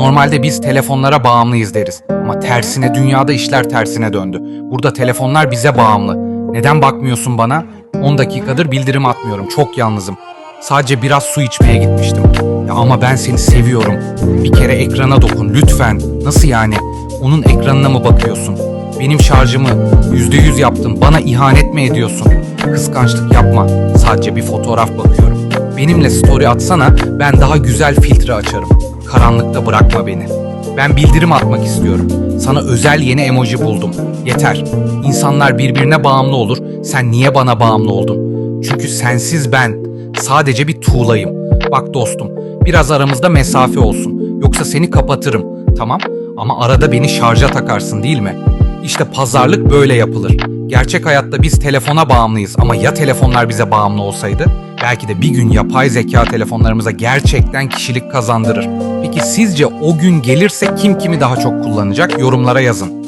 Normalde biz telefonlara bağımlıyız deriz. Ama tersine dünyada işler tersine döndü. Burada telefonlar bize bağımlı. Neden bakmıyorsun bana? 10 dakikadır bildirim atmıyorum. Çok yalnızım. Sadece biraz su içmeye gitmiştim. Ya ama ben seni seviyorum. Bir kere ekrana dokun lütfen. Nasıl yani? Onun ekranına mı bakıyorsun? Benim şarjımı %100 yaptın. Bana ihanet mi ediyorsun? Kıskançlık yapma. Sadece bir fotoğraf bakıyorum. Benimle story atsana. Ben daha güzel filtre açarım. Karanlıkta bırakma beni. Ben bildirim atmak istiyorum. Sana özel yeni emoji buldum. Yeter. İnsanlar birbirine bağımlı olur. Sen niye bana bağımlı oldun? Çünkü sensiz ben sadece bir tuğlayım. Bak dostum, biraz aramızda mesafe olsun. Yoksa seni kapatırım. Tamam? Ama arada beni şarja takarsın değil mi? İşte pazarlık böyle yapılır. Gerçek hayatta biz telefona bağımlıyız ama ya telefonlar bize bağımlı olsaydı? Belki de bir gün yapay zeka telefonlarımıza gerçekten kişilik kazandırır. Peki sizce o gün gelirse kim kimi daha çok kullanacak? Yorumlara yazın.